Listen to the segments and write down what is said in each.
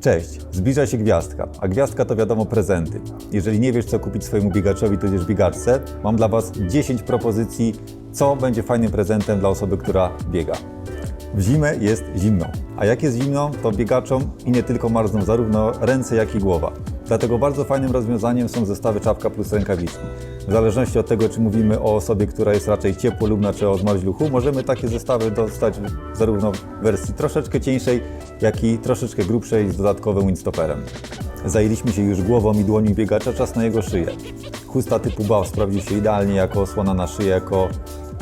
Cześć, zbliża się gwiazdka, a gwiazdka to wiadomo prezenty. Jeżeli nie wiesz co kupić swojemu biegaczowi tudzież biegaczce, mam dla Was 10 propozycji, co będzie fajnym prezentem dla osoby, która biega. W zimę jest zimno, a jak jest zimno, to biegaczom i nie tylko marzną zarówno ręce, jak i głowa. Dlatego bardzo fajnym rozwiązaniem są zestawy czapka plus rękawiczki. W zależności od tego, czy mówimy o osobie, która jest raczej ciepłolubna, czy o zmarzluchu, możemy takie zestawy dostać zarówno w wersji troszeczkę cieńszej, jak i troszeczkę grubszej z dodatkowym windstopperem. Zajęliśmy się już głową i dłonią biegacza, czas na jego szyję. Chusta typu BAW sprawdził się idealnie jako osłona na szyję, jako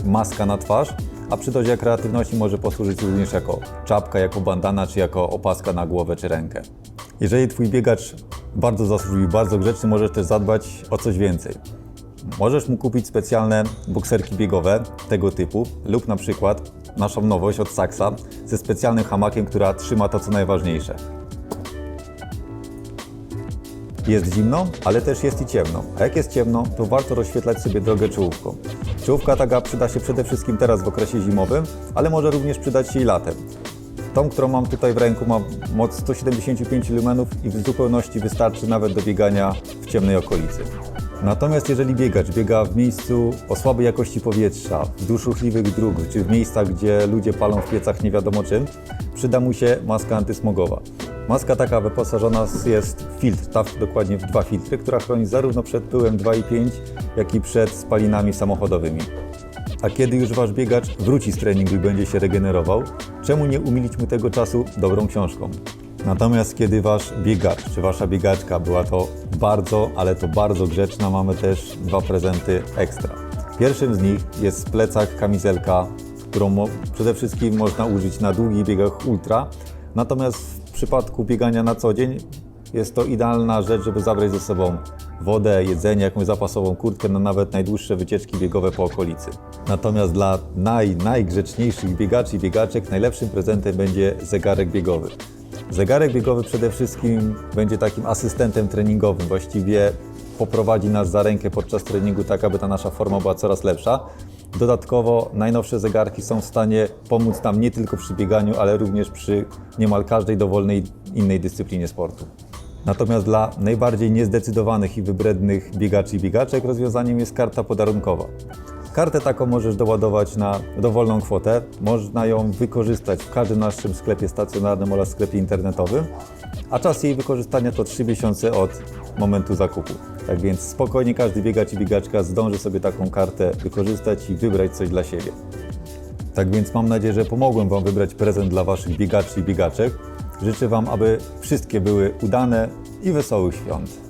maska na twarz, a przy dozie kreatywności może posłużyć również jako czapka, jako bandana, czy jako opaska na głowę czy rękę. Jeżeli Twój biegacz bardzo zasłużył bardzo grzeczny, możesz też zadbać o coś więcej. Możesz mu kupić specjalne bokserki biegowe tego typu lub na przykład naszą nowość od Saxa ze specjalnym hamakiem, która trzyma to co najważniejsze. Jest zimno, ale też jest i ciemno. A jak jest ciemno, to warto rozświetlać sobie drogę czołówką. Czołówka taka przyda się przede wszystkim teraz w okresie zimowym, ale może również przydać się i latem. Tą, którą mam tutaj w ręku, ma moc 175 lumenów i w zupełności wystarczy nawet do biegania w ciemnej okolicy. Natomiast jeżeli biegacz biega w miejscu o słabej jakości powietrza, wzdłuż ruchliwych dróg, czy w miejscach, gdzie ludzie palą w piecach nie wiadomo czym, przyda mu się maska antysmogowa. Maska taka wyposażona jest w filtr, trafi dokładnie w dwa filtry, która chroni zarówno przed pyłem 2,5, jak i przed spalinami samochodowymi. A kiedy już wasz biegacz wróci z treningu i będzie się regenerował, czemu nie umilić mu tego czasu dobrą książką? Natomiast kiedy wasz biegacz czy wasza biegaczka była to bardzo, ale to bardzo grzeczna, mamy też dwa prezenty ekstra. Pierwszym z nich jest plecak, kamizelka, którą przede wszystkim można użyć na długich biegach ultra. Natomiast w przypadku biegania na co dzień jest to idealna rzecz, żeby zabrać ze sobą wodę, jedzenie, jakąś zapasową kurtkę na nawet najdłuższe wycieczki biegowe po okolicy. Natomiast dla naj, najgrzeczniejszych biegaczy i biegaczek najlepszym prezentem będzie zegarek biegowy. Zegarek biegowy przede wszystkim będzie takim asystentem treningowym, właściwie poprowadzi nas za rękę podczas treningu tak, aby ta nasza forma była coraz lepsza. Dodatkowo najnowsze zegarki są w stanie pomóc nam nie tylko przy bieganiu, ale również przy niemal każdej dowolnej innej dyscyplinie sportu. Natomiast dla najbardziej niezdecydowanych i wybrednych biegaczy i biegaczek rozwiązaniem jest karta podarunkowa. Kartę taką możesz doładować na dowolną kwotę. Można ją wykorzystać w każdym naszym sklepie stacjonarnym oraz sklepie internetowym, a czas jej wykorzystania to 3 miesiące od momentu zakupu. Tak więc spokojnie każdy biegacz i biegaczka zdąży sobie taką kartę wykorzystać i wybrać coś dla siebie. Tak więc mam nadzieję, że pomogłem Wam wybrać prezent dla Waszych biegaczy i biegaczek. Życzę Wam, aby wszystkie były udane i wesołych świąt.